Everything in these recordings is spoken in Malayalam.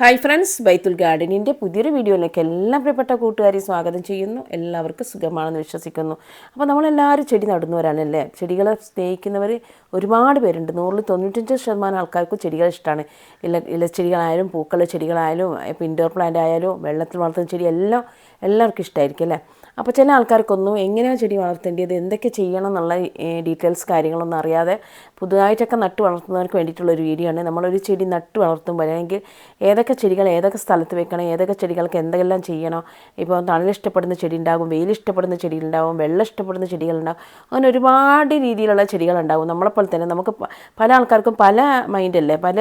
ഹായ് ഫ്രണ്ട്സ് ബൈത്തുൽ ഗാർഡനിന്റെ പുതിയൊരു വീഡിയോയിലേക്ക് എല്ലാ പ്രിയപ്പെട്ട കൂട്ടുകാരെയും സ്വാഗതം ചെയ്യുന്നു. എല്ലാവർക്കും സുഖമാണെന്ന് വിശ്വസിക്കുന്നു. അപ്പോൾ നമ്മളെല്ലാവരും ചെടി നടുന്നവരാണല്ലേ? ചെടികളെ സ്നേഹിക്കുന്നവർ ഒരുപാട് പേരുണ്ട്. നൂറിൽ തൊണ്ണൂറ്റഞ്ച് ശതമാനം ആൾക്കാർക്കും ചെടികൾ ഇഷ്ടമാണ് ഇല ഇലച്ചെടികളായാലും പൂക്കളുടെ ചെടികളായാലും ഇൻഡോർ പ്ലാന്റ് ആയാലും വെള്ളത്തിൽ വളർത്തുന്ന ചെടി എല്ലാം എല്ലാവർക്കും ഇഷ്ടമായിരിക്കും അല്ലേ? അപ്പോൾ ചില ആൾക്കാർക്കൊന്നും എങ്ങനെയാണ് ചെടി വളർത്തേണ്ടത്? എന്തൊക്കെ ചെയ്യണം എന്നുള്ള ഡീറ്റെയിൽസ് കാര്യങ്ങളൊന്നും അറിയാതെ പുതുതായിട്ടൊക്കെ നട്ട് വളർത്തുന്നവർക്ക് വേണ്ടിയിട്ടുള്ള ഒരു വീഡിയോ ആണ്. നമ്മളൊരു ചെടി നട്ട് വളർത്തുമ്പോൾ അല്ലെങ്കിൽ ഏതൊക്കെ ചെടികൾ ഏതൊക്കെ സ്ഥലത്ത് വെക്കണം ഏതൊക്കെ ചെടികൾക്ക് എന്തെല്ലാം ചെയ്യണം ഇപ്പോൾ തണലിഷ്ടപ്പെടുന്ന ചെടി ഉണ്ടാകും വെയിൽ ഇഷ്ടപ്പെടുന്ന ചെടികളുണ്ടാവും വെള്ളം ഇഷ്ടപ്പെടുന്ന ചെടികളുണ്ടാകും അങ്ങനെ ഒരുപാട് രീതിയിലുള്ള ചെടികളുണ്ടാകും നമ്മളെപ്പോലെ തന്നെ നമുക്ക് പല ആൾക്കാർക്കും പല മൈൻഡല്ലേ പല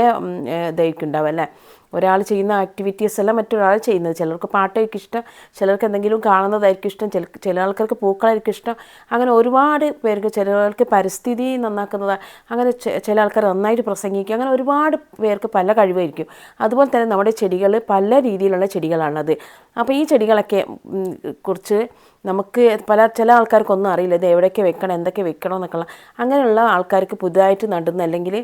ഇതായിരിക്കും ഉണ്ടാവും അല്ലേ? ഒരാൾ ചെയ്യുന്ന ആക്ടിവിറ്റീസ് എല്ലാം മറ്റൊരാൾ ചെയ്യുന്നത്. ചിലർക്ക് പാട്ടായിരിക്കും ഇഷ്ടം ചിലർക്ക് എന്തെങ്കിലും കാണുന്നതായിരിക്കും ഇഷ്ടം ചില ചില ആൾക്കാർക്ക് പൂക്കളായിരിക്കും ഇഷ്ടം. അങ്ങനെ ഒരുപാട് പേർക്ക് ചിലർക്ക് പരിസ്ഥിതി നന്നാക്കുന്നത് അങ്ങനെ ചില ആൾക്കാർ നന്നായിട്ട് പ്രസംഗിക്കും. അങ്ങനെ ഒരുപാട് പേർക്ക് പല കഴിവായിരിക്കും. അതുപോലെ തന്നെ നമ്മുടെ ചെടികൾ പല രീതിയിലുള്ള ചെടികളാണത്. അപ്പോൾ ഈ ചെടികളൊക്കെ കുറച്ച് നമുക്ക് പല ചില ആൾക്കാർക്കൊന്നും അറിയില്ല. ഇത് എവിടെയൊക്കെ വെക്കണം എന്തൊക്കെ വെക്കണം എന്നൊക്കെയുള്ള. അങ്ങനെയുള്ള ആൾക്കാർക്ക് പുതുതായിട്ട് നടുന്ന അല്ലെങ്കിൽ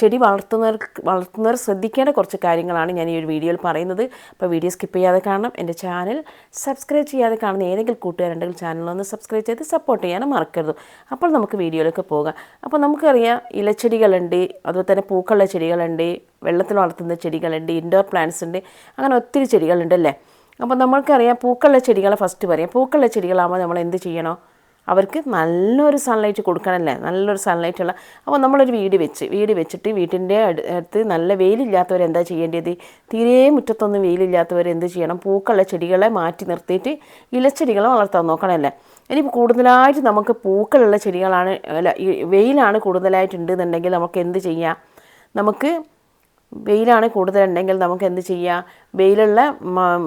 ചെടി വളർത്തുന്നവർക്ക് വളർത്തുന്നവർ ശ്രദ്ധിക്കേണ്ട കുറച്ച് കാര്യങ്ങളാണ് ഞാൻ ഈ ഒരു വീഡിയോയിൽ പറയുന്നത്. അപ്പോൾ വീഡിയോ സ്കിപ്പ് ചെയ്യാതെ കാണണം. എന്റെ ചാനൽ സബ്സ്ക്രൈബ് ചെയ്യാതെ കാണുന്ന ഏതെങ്കിലും കൂട്ടുകാരുണ്ടെങ്കിൽ ചാനലൊന്ന് സബ്സ്ക്രൈബ് ചെയ്ത് സപ്പോർട്ട് ചെയ്യാനും മറക്കരുത്. അപ്പോൾ നമുക്ക് വീഡിയോയിലേക്ക് പോകാം. അപ്പോൾ നമുക്കറിയാം ഇലച്ചെടികളുണ്ട് അതുപോലെ തന്നെ പൂക്കളുള്ള ചെടികളുണ്ട് വെള്ളത്തിൽ വളർത്തുന്ന ചെടികളുണ്ട് ഇൻഡോർ പ്ലാന്റ്സ് ഉണ്ട് അങ്ങനെ ഒത്തിരി ചെടികളുണ്ട് അല്ലേ? അപ്പോൾ നമ്മൾക്കറിയാം പൂക്കളുള്ള ചെടികളെ ഫസ്റ്റ് പറയാം. പൂക്കളുള്ള ചെടികളാകുമ്പോൾ നമ്മൾ എന്ത് ചെയ്യണോ? അവർക്ക് നല്ലൊരു സൺലൈറ്റ് കൊടുക്കണമല്ലേ? നല്ലൊരു സൺലൈറ്റ് ഉള്ള അപ്പോൾ നമ്മളൊരു വീട് വെച്ച് വീട് വെച്ചിട്ട് വീട്ടിന്റെ അടു- അടുത്ത് നല്ല വെയിലില്ലാത്തവർ എന്താ ചെയ്യേണ്ടത്? തീരെ മുറ്റത്തൊന്നും വെയിലില്ലാത്തവർ എന്ത് ചെയ്യണം? പൂക്കളുള്ള ചെടികളെ മാറ്റി നിർത്തിയിട്ട് ഇലച്ചെടികളെ വളർത്താൻ നോക്കണമല്ലേ? ഇനി കൂടുതലായിട്ട് നമുക്ക് പൂക്കളുള്ള ചെടികളാണ് അല്ല ഈ വെയിലാണ് കൂടുതലായിട്ടുണ്ടെന്നുണ്ടെങ്കിൽ നമുക്ക് എന്ത് ചെയ്യാം? നമുക്ക് വെയിലാണ് കൂടുതലുണ്ടെങ്കിൽ നമുക്ക് എന്ത് ചെയ്യാം? വെയിലുള്ള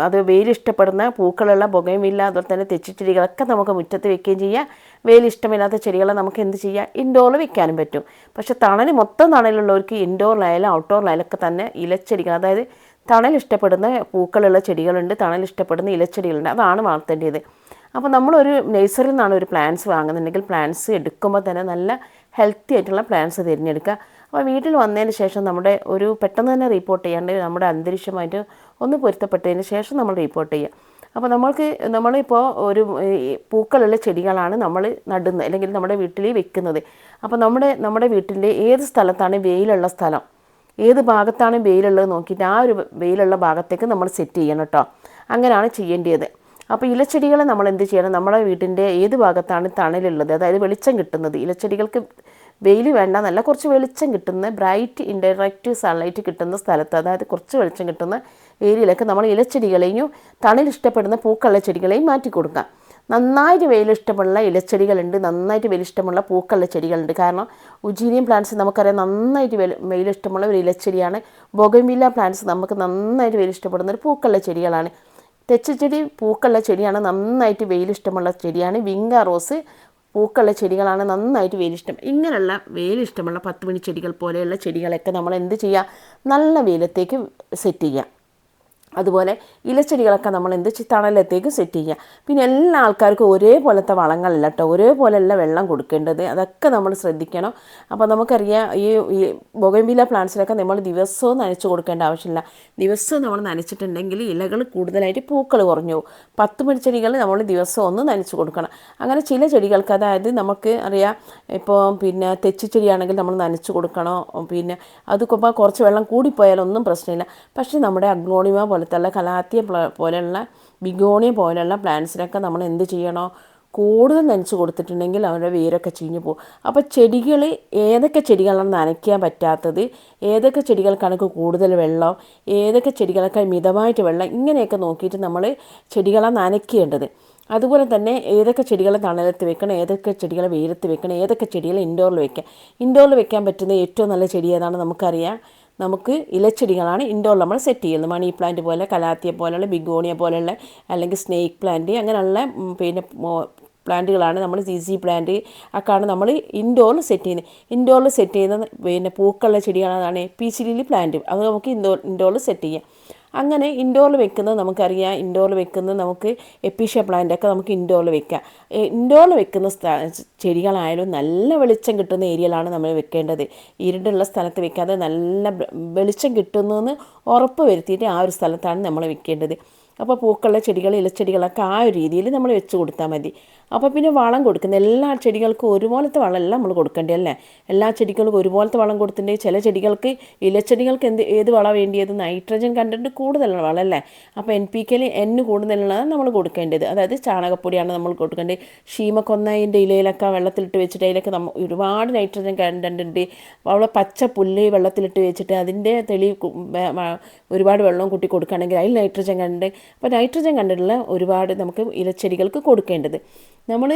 അത് വെയിൽ ഇഷ്ടപ്പെടുന്ന പൂക്കളുള്ള പുകയുമില്ല അതുപോലെ തന്നെ തെച്ചിച്ചെടികളൊക്കെ നമുക്ക് മുറ്റത്ത് വെക്കുകയും ചെയ്യാം. വെയിൽ ഇഷ്ടമില്ലാത്ത ചെടികളെ നമുക്ക് എന്ത് ചെയ്യാം? ഇൻഡോറിൽ വെക്കാനും പറ്റും. പക്ഷേ തണൽ മൊത്തം തണലുള്ളവർക്ക് ഇൻഡോറിലായാലും ഔട്ട്ഡോറിലായാലൊക്കെ തന്നെ ഇലച്ചെടികൾ അതായത് തണൽ ഇഷ്ടപ്പെടുന്ന പൂക്കളുള്ള ചെടികളുണ്ട് തണൽ ഇഷ്ടപ്പെടുന്ന ഇലച്ചെടികളുണ്ട് അതാണ് വളർത്തേണ്ടത്. അപ്പോൾ നമ്മളൊരു നഴ്സറിയിൽ നിന്നാണ് ഒരു പ്ലാന്റ്സ് വാങ്ങുന്നുണ്ടെങ്കിൽ പ്ലാന്റ്സ് എടുക്കുമ്പോൾ തന്നെ നല്ല ഹെൽത്തി ആയിട്ടുള്ള പ്ലാൻസ് തിരഞ്ഞെടുക്കുക. അപ്പോൾ വീട്ടിൽ വന്നതിന് ശേഷം നമ്മുടെ ഒരു പെട്ടെന്ന് തന്നെ റിപ്പോർട്ട് ചെയ്യാണ്ട് നമ്മുടെ അന്തരീക്ഷമായിട്ട് ഒന്ന് പൊരുത്തപ്പെട്ടതിന് ശേഷം നമ്മൾ റിപ്പോർട്ട് ചെയ്യുക. അപ്പോൾ നമ്മൾക്ക് നമ്മളിപ്പോൾ ഒരു പൂക്കളുള്ള ചെടികളാണ് നമ്മൾ നടുന്നത് അല്ലെങ്കിൽ നമ്മുടെ വീട്ടിൽ വെക്കുന്നത്. അപ്പോൾ നമ്മുടെ നമ്മുടെ വീട്ടിന്റെ ഏത് സ്ഥലത്താണ് വെയിലുള്ള സ്ഥലം? ഏത് ഭാഗത്താണ് വെയിലുള്ളത് നോക്കിയിട്ട് ആ ഒരു വെയിലുള്ള ഭാഗത്തേക്ക് നമ്മൾ സെറ്റ് ചെയ്യണം കേട്ടോ. അങ്ങനെയാണ് ചെയ്യേണ്ടത്. അപ്പോൾ ഇലച്ചെടികളെ നമ്മൾ എന്ത് ചെയ്യണം? നമ്മുടെ വീട്ടിന്റെ ഏത് ഭാഗത്താണ് തണലുള്ളത്? അതായത് വെളിച്ചം കിട്ടുന്നത്. ഇലച്ചെടികൾക്ക് വെയിൽ വേണ്ട നല്ല കുറച്ച് വെളിച്ചം കിട്ടുന്ന ബ്രൈറ്റ് ഇൻഡയറക്റ്റ് സൺലൈറ്റ് കിട്ടുന്ന സ്ഥലത്ത് അതായത് കുറച്ച് വെളിച്ചം കിട്ടുന്ന ഏരിയയിലൊക്കെ നമ്മൾ ഇലച്ചെടികളെയും തണൽ ഇഷ്ടപ്പെടുന്ന പൂക്കളുടെ ചെടികളെയും മാറ്റി കൊടുക്കാം നന്നായിട്ട് വെയിൽ ഇഷ്ടമുള്ള ഇലച്ചെടികളുണ്ട്. നന്നായിട്ട് വെയിൽ ഇഷ്ടമുള്ള പൂക്കളുടെ ചെടികളുണ്ട്. കാരണം ഉജീനിയം പ്ലാന്റ്സ് നമുക്കറിയാം നന്നായിട്ട് വെയിൽ വെയിൽ ഇഷ്ടമുള്ള ഒരു ഇലച്ചെടിയാണ്. ബൊഗമില്ല പ്ലാന്റ്സ് നമുക്ക് നന്നായിട്ട് വെയിൽ ഇഷ്ടപ്പെടുന്ന ഒരു പൂക്കളുടെ ചെടികളാണ്. തെച്ചിച്ചെടി പൂക്കളുള്ള ചെടിയാണ് നന്നായിട്ട് വെയിലിഷ്ടമുള്ള ചെടിയാണ്. വിങ്ക റോസ് പൂക്കളുള്ള ചെടികളാണ് നന്നായിട്ട് വെയിലിഷ്ടം. ഇങ്ങനെയുള്ള വെയിലിഷ്ടമുള്ള പത്ത് മണി ചെടികൾ പോലെയുള്ള ചെടികളൊക്കെ നമ്മൾ എന്ത് ചെയ്യുക? നല്ല വെയിലത്തേക്ക് സെറ്റ് ചെയ്യുക. അതുപോലെ ഇലച്ചെടികളൊക്കെ നമ്മൾ എന്ത് തണലത്തേക്ക് സെറ്റ് ചെയ്യുക. പിന്നെ എല്ലാ ആൾക്കാർക്കും ഒരേപോലത്തെ വളങ്ങളല്ല കേട്ടോ ഒരേപോലെയല്ല വെള്ളം കൊടുക്കേണ്ടത്. അതൊക്കെ നമ്മൾ ശ്രദ്ധിക്കണം. അപ്പോൾ നമുക്കറിയാം ഈ ഈ ബൊഗൻവില പ്ലാന്റ്സിലൊക്കെ നമ്മൾ ദിവസവും നനച്ച് കൊടുക്കേണ്ട ആവശ്യമില്ല. ദിവസവും നമ്മൾ നനച്ചിട്ടുണ്ടെങ്കിൽ ഇലകൾ കൂടുതലായിട്ട് പൂക്കൾ കുറഞ്ഞു പോകും. പത്ത് മണിച്ചെടികൾ നമ്മൾ ദിവസം ഒന്ന് നനച്ച് കൊടുക്കണം. അങ്ങനെ ചില ചെടികൾക്ക് അതായത് നമുക്ക് അറിയാം ഇപ്പോൾ പിന്നെ തെച്ചിച്ചെടിയാണെങ്കിൽ നമ്മൾ നനച്ച് കൊടുക്കണം. പിന്നെ അത് കൊ- കുറച്ച് വെള്ളം കൂടിപ്പോയാലൊന്നും പ്രശ്നമില്ല. പക്ഷേ നമ്മുടെ അഗ്ലോണിമ പോലത്തുള്ള കലാത്തിയ പ്ല- പോലെയുള്ള ബിഗോണിയ പോലെയുള്ള പ്ലാന്റ്സിനൊക്കെ നമ്മൾ എന്ത് ചെയ്യണോ? കൂടുതൽ നനച്ച് കൊടുത്തിട്ടുണ്ടെങ്കിൽ അവരുടെ വേരൊക്കെ ചീഞ്ഞു പോകും. അപ്പോൾ ചെടികൾ ഏതൊക്കെ ചെടികളാണ് നനയ്ക്കാൻ പറ്റാത്തത്? ഏതൊക്കെ ചെടികൾക്കാണ് കൂടുതൽ വെള്ളം? ഏതൊക്കെ ചെടികൾക്ക് മിതമായിട്ട് വെള്ളം? ഇങ്ങനെയൊക്കെ നോക്കിയിട്ട് നമ്മൾ ചെടികളെ നനയ്ക്കേണ്ടത്. അതുപോലെ തന്നെ ഏതൊക്കെ ചെടികളെ തണലത്ത് വെക്കണം? ഏതൊക്കെ ചെടികളെ വെയിലത്ത് വെക്കണം? ഏതൊക്കെ ചെടികളെ ഇൻഡോറിൽ വെക്കാം? ഇൻഡോറിൽ വെക്കാൻ പറ്റുന്ന ഏറ്റവും നല്ല ചെടി ഏതാണെന്ന് നമുക്കറിയാം. നമുക്ക് ഇലച്ചെടികളാണ് ഇൻഡോർ നമ്മൾ സെറ്റ് ചെയ്യുന്നത്. മണി പ്ലാന്റ് പോലെ കലാത്തിയ പോലെയുള്ള ബിഗോണിയ പോലെയുള്ള അല്ലെങ്കിൽ സ്നേക്ക് പ്ലാന്റ് അങ്ങനെയുള്ള പിന്നെ പ്ലാന്റുകളാണ് നമ്മൾ സി സി പ്ലാന്റ് ഒക്കെയാണ് നമ്മൾ ഇൻഡോറിൽ സെറ്റ് ചെയ്യുന്നത്. ഇൻഡോറിൽ സെറ്റ് ചെയ്യുന്ന പിന്നെ പൂക്കളുള്ള ചെടികളാണ് പീച്ചിലി പ്ലാന്റ് അത് നമുക്ക് ഇൻഡോർ ഇൻഡോറിൽ സെറ്റ് ചെയ്യാം. അങ്ങനെ ഇൻഡോറിൽ വെക്കുന്നത് നമുക്കറിയാം. ഇൻഡോറിൽ വെക്കുന്നത് നമുക്ക് എപ്പീഷ്യ പ്ലാന്റൊക്കെ നമുക്ക് ഇൻഡോറിൽ വെക്കാം. ഇൻഡോറിൽ വെക്കുന്ന ചെടികളായാലും നല്ല വെളിച്ചം കിട്ടുന്ന ഏരിയയിലാണ് നമ്മൾ വെക്കേണ്ടത്. ഇരുണ്ടുള്ള സ്ഥലത്ത് വെക്കാതെ നല്ല വെളിച്ചം കിട്ടുന്നു എന്ന് ഉറപ്പ് വരുത്തിയിട്ട് ആ ഒരു സ്ഥലത്താണ് നമ്മൾ വെക്കേണ്ടത്. അപ്പോൾ പൂക്കളുടെ ചെടികൾ ഇലച്ചെടികളൊക്കെ ആ ഒരു രീതിയിൽ നമ്മൾ വെച്ച് കൊടുത്താൽ മതി. അപ്പോൾ പിന്നെ വളം കൊടുക്കുന്ന എല്ലാ ചെടികൾക്കും ഒരുപോലത്തെ വളമല്ല നമ്മൾ കൊടുക്കേണ്ടതല്ലേ എല്ലാ ചെടികൾക്കും ഒരുപോലത്തെ വളം കൊടുത്തിട്ടുണ്ടെങ്കിൽ ചില ചെടികൾക്ക് ഇലച്ചെടികൾക്ക് എന്ത് ഏത് വളം വേണ്ടിയത്? നൈട്രജൻ കണ്ടന്റ് കൂടുതലുള്ള വളമല്ലേ? അപ്പോൾ എൻ പി കെയിൽ എൻ കൂടുതലുള്ളതാണ് നമ്മൾ കൊടുക്കേണ്ടത്. അതായത് ചാണകപ്പൊടിയാണ് നമ്മൾ കൊടുക്കേണ്ടത്. ഷീമക്കൊന്നതിന്റെ ഇലയിലൊക്കെ വെള്ളത്തിലിട്ട് വെച്ചിട്ട് അതിലൊക്കെ നമ്മൾ ഒരുപാട് നൈട്രജൻ കണ്ടന്റ് ഉണ്ട്. അവിടെ പച്ച പുല്ല് വെള്ളത്തിലിട്ട് വെച്ചിട്ട് അതിന്റെ തെളി ഒരുപാട് വെള്ളം കൂട്ടി കൊടുക്കുകയാണെങ്കിൽ അതിൽ നൈട്രജൻ കണ്ട് അപ്പോൾ നൈട്രജൻ കണ്ടിട്ടുള്ള ഒരുപാട് നമുക്ക് ഇലച്ചെടികൾക്ക് കൊടുക്കേണ്ടത്. നമ്മൾ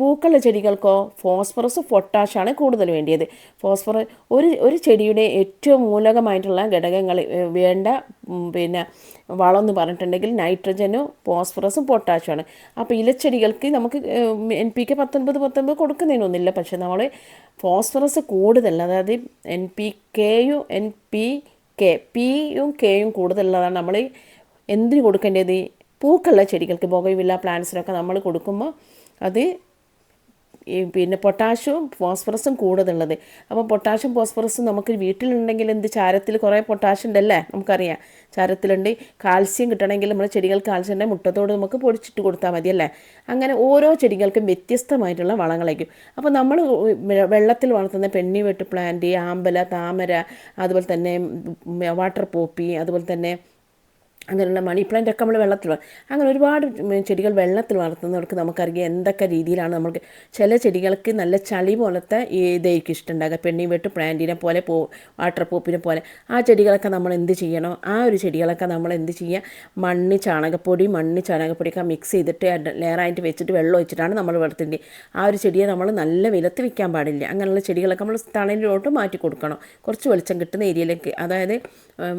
പൂക്കളുടെ ചെടികൾക്കോ ഫോസ്ഫറസ് പൊട്ടാഷാണ് കൂടുതൽ വേണ്ടിയത്. ഫോസ്ഫർ ഒരു ഒരു ചെടിയുടെ ഏറ്റവും മൂലകമായിട്ടുള്ള ഘടകങ്ങൾ വേണ്ട പിന്നെ വളം എന്ന് പറഞ്ഞിട്ടുണ്ടെങ്കിൽ നൈട്രജനും ഫോസ്ഫറസും പൊട്ടാഷുമാണ് അപ്പോൾ ഇലച്ചെടികൾക്ക് നമുക്ക് എൻ പി കെ പത്തൊൻപത് പത്തൊൻപത് കൊടുക്കുന്നതിനൊന്നുമില്ല. പക്ഷേ നമ്മൾ ഫോസ്ഫറസ് കൂടുതൽ അതായത് എൻ പി കെയും എൻ പി കെ പിയും കെയും കൂടുതലുള്ളതാണ് നമ്മൾ എന്തിന് കൊടുക്കേണ്ടത്? പൂക്കളുള്ള ചെടികൾക്ക് ബൊഗൈവില്ല പ്ലാന്റ്സിനൊക്കെ നമ്മൾ കൊടുക്കുമ്പോൾ അത് പിന്നെ പൊട്ടാഷ്യവും ഫോസ്ഫറസും കൂടുതലുള്ളത്. അപ്പോൾ പൊട്ടാഷ്യം ഫോസ്ഫറസും നമുക്ക് വീട്ടിലുണ്ടെങ്കിൽ എന്ത്? ചാരത്തിൽ കുറേ പൊട്ടാഷ്യം ഉണ്ടല്ലേ? നമുക്കറിയാം. ചാരത്തിലുണ്ട്. കാൽസ്യം കിട്ടണമെങ്കിൽ നമ്മുടെ ചെടികൾക്ക് കാൽസ്യം ഉണ്ടെങ്കിൽ മുട്ടത്തോട് നമുക്ക് പൊടിച്ചിട്ട് കൊടുത്താൽ മതിയല്ലേ അങ്ങനെ ഓരോ ചെടികൾക്കും വ്യത്യസ്തമായിട്ടുള്ള വളങ്ങളായിരിക്കും. അപ്പോൾ നമ്മൾ വെള്ളത്തിൽ വളർത്തുന്ന പെണ്ണിവെട്ട് പ്ലാന്റ് ആമ്പല താമര അതുപോലെ തന്നെ വാട്ടർ പോപ്പി അതുപോലെ തന്നെ അങ്ങനെയുള്ള മണി പ്ലാന്റ് ഒക്കെ നമ്മൾ വെള്ളത്തിൽ വള- അങ്ങനെ ഒരുപാട് ചെടികൾ വെള്ളത്തിൽ വളർത്തുന്നവർക്ക് നമുക്കറിയാം എന്തൊക്കെ രീതിയിലാണ് നമുക്ക് ചില ചെടികൾക്ക് നല്ല ചളി പോലത്തെ ഇതായിരിക്കും ഇഷ്ടമുണ്ടാകുക പെണ്ണി വെട്ട് പ്ലാന്റിനെ പോലെ പോ വാട്ടർ പോപ്പിനെ പോലെ. ആ ചെടികളൊക്കെ നമ്മൾ എന്ത് ചെയ്യണം? ആ ഒരു ചെടികളൊക്കെ നമ്മൾ എന്ത് ചെയ്യുക മണ്ണ് ചാണകപ്പൊടി മണ്ണ് ചാണകപ്പൊടിയൊക്കെ മിക്സ് ചെയ്തിട്ട് ലെയറായിട്ട് വെച്ചിട്ട് വെള്ളം ഒഴിച്ചിട്ടാണ് നമ്മൾ വളർത്തേണ്ടത് ആ ഒരു ചെടിയെ നമ്മൾ നല്ല വിലത്ത് വെക്കാൻ പാടില്ല. അങ്ങനെയുള്ള ചെടികളൊക്കെ നമ്മൾ തണലിലോട്ട് മാറ്റി കൊടുക്കണം. കുറച്ച് വെളിച്ചം കിട്ടുന്ന ഏരിയയിലേക്ക് അതായത്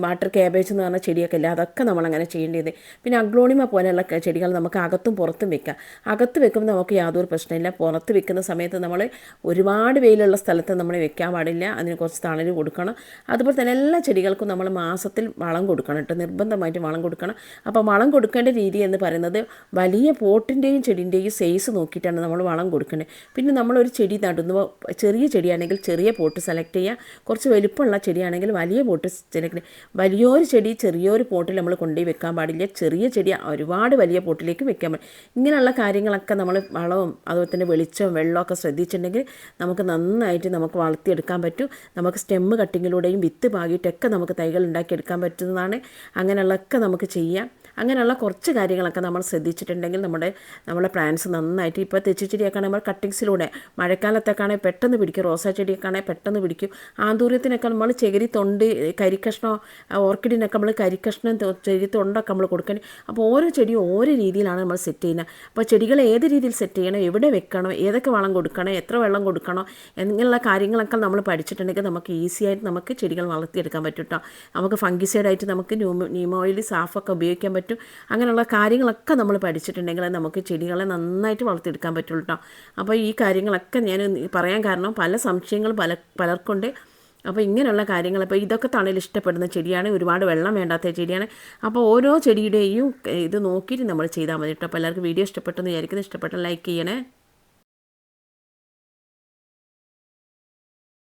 വാട്ടർ കാബേജ് എന്ന് പറഞ്ഞ ചെടിയൊക്കെ ഇല്ല അതൊക്കെ നമ്മൾ അങ്ങനെ ചെയ്യേണ്ടത്. പിന്നെ അഗ്ലോണിമ പോലെയുള്ള ചെടികൾ നമുക്ക് അകത്തും പുറത്തും വെക്കാം. അകത്ത് വെക്കുമ്പോൾ നമുക്ക് യാതൊരു പ്രശ്നമില്ല. പുറത്ത് വെക്കുന്ന സമയത്ത് നമ്മൾ ഒരുപാട് വെയിലുള്ള സ്ഥലത്ത് നമ്മൾ വെക്കാൻ പാടില്ല. അതിന് കുറച്ച് തണൽ കൊടുക്കണം. അതുപോലെ തന്നെ എല്ലാ ചെടികൾക്കും നമ്മൾ മാസത്തിൽ വളം കൊടുക്കണം കേട്ടോ. നിർബന്ധമായിട്ട് വളം കൊടുക്കണം. അപ്പോൾ വളം കൊടുക്കേണ്ട രീതി എന്ന് പറയുന്നത് വലിയ പോട്ടിന്റെയും ചെടിന്റെയും സൈസ് നോക്കിയിട്ടാണ് നമ്മൾ വളം കൊടുക്കേണ്ടത് പിന്നെ നമ്മളൊരു ചെടി നടുന്നു ചെറിയ ചെടിയാണെങ്കിൽ ചെറിയ പോട്ട് സെലക്ട് ചെയ്യുക. കുറച്ച് വലുപ്പമുള്ള ചെടിയാണെങ്കിൽ വലിയ പോട്ട് സെലക്ട് വലിയൊരു ചെടി ചെറിയൊരു പോട്ടിൽ നമ്മൾ കൊണ്ടുപോയി വെക്കാൻ പാടില്ല. ചെറിയ ചെടി ഒരുപാട് വലിയ പോട്ടിലേക്ക് വെക്കാൻ പാടില്ല. ഇങ്ങനെയുള്ള കാര്യങ്ങളൊക്കെ നമ്മൾ വളവും അതുപോലെ തന്നെ വെളിച്ചവും വെള്ളമൊക്കെ ശ്രദ്ധിച്ചിട്ടുണ്ടെങ്കിൽ നമുക്ക് നന്നായിട്ട് നമുക്ക് വളർത്തിയെടുക്കാൻ പറ്റും. നമുക്ക് സ്റ്റെമ്മ് കട്ടിങ്ങിലൂടെയും വിത്ത് പാകിയിട്ടൊക്കെ നമുക്ക് തൈകൾ ഉണ്ടാക്കിയെടുക്കാൻ പറ്റുന്നതാണ്. അങ്ങനെയുള്ളതൊക്കെ നമുക്ക് ചെയ്യാം. അങ്ങനെയുള്ള കുറച്ച് കാര്യങ്ങളൊക്കെ നമ്മൾ ശ്രദ്ധിച്ചിട്ടുണ്ടെങ്കിൽ നമ്മുടെ നമ്മുടെ പ്ലാന്റ്സ് നന്നായിട്ട് ഇപ്പോൾ തെച്ചിച്ചെടിയൊക്കെ നമ്മൾ കട്ടിങ്സിലൂടെ മഴക്കാലത്തൊക്കെ ആണെങ്കിൽ പെട്ടെന്ന് പിടിക്കും. റോസാ ചെടിയൊക്കെ പെട്ടെന്ന് പിടിക്കും. ആന്തൂര്യത്തിനൊക്കെ നമ്മൾ ചകിരി തൊണ്ട് കരിക്കഷ്ണോ ഓർക്കിഡിനൊക്കെ നമ്മൾ കരിക്കഷ്ണം തൊ- ചകിരി തൊണ്ടൊക്കെ നമ്മൾ കൊടുക്കണം അപ്പോൾ ഓരോ ചെടിയും ഓരോ രീതിയിലാണ് നമ്മൾ സെറ്റ് ചെയ്യുന്നത്. അപ്പോൾ ചെടികൾ ഏത് രീതിയിൽ സെറ്റ് ചെയ്യണം എവിടെ വെക്കണം ഏതൊക്കെ വളം കൊടുക്കണം എത്ര വെള്ളം കൊടുക്കണം എന്നുള്ള കാര്യങ്ങളൊക്കെ നമ്മൾ പഠിച്ചിട്ടുണ്ടെങ്കിൽ നമുക്ക് ഈസി ആയിട്ട് നമുക്ക് ചെടികൾ വളർത്തിയെടുക്കാൻ പറ്റും കേട്ടോ. നമുക്ക് ഫംഗിസൈഡ് ആയിട്ട് നമുക്ക് ന്യൂമ നീമ ഓയിൽ സാഫൊക്കെ ഉപയോഗിക്കാൻ പറ്റും. അങ്ങനെയുള്ള കാര്യങ്ങളൊക്കെ നമ്മൾ പഠിച്ചിട്ടുണ്ടെങ്കിൽ നമുക്ക് ചെടികളെ നന്നായിട്ട് വളർത്തിയെടുക്കാൻ പറ്റുള്ളൂ കേട്ടോ. അപ്പോൾ ഈ കാര്യങ്ങളൊക്കെ ഞാൻ പറയാൻ കാരണം പല സംശയങ്ങൾ പല പലർക്കുണ്ട്. അപ്പോൾ ഇങ്ങനെയുള്ള കാര്യങ്ങൾ അപ്പോൾ ഇതൊക്കെ തണലിൽ ഇഷ്ടപ്പെടുന്ന ചെടിയാണ് ഒരുപാട് വെള്ളം വേണ്ടാത്ത ചെടിയാണ്. അപ്പോൾ ഓരോ ചെടിയുടെയും ഇത് നോക്കിയിട്ട് നമ്മൾ ചെയ്താൽ മതി കേട്ടോ. അപ്പോൾ എല്ലാവർക്കും വീഡിയോ ഇഷ്ടപ്പെട്ടെന്ന് വിചാരിക്കുന്നത് ഇഷ്ടപ്പെട്ട ലൈക്ക് ചെയ്യണേ.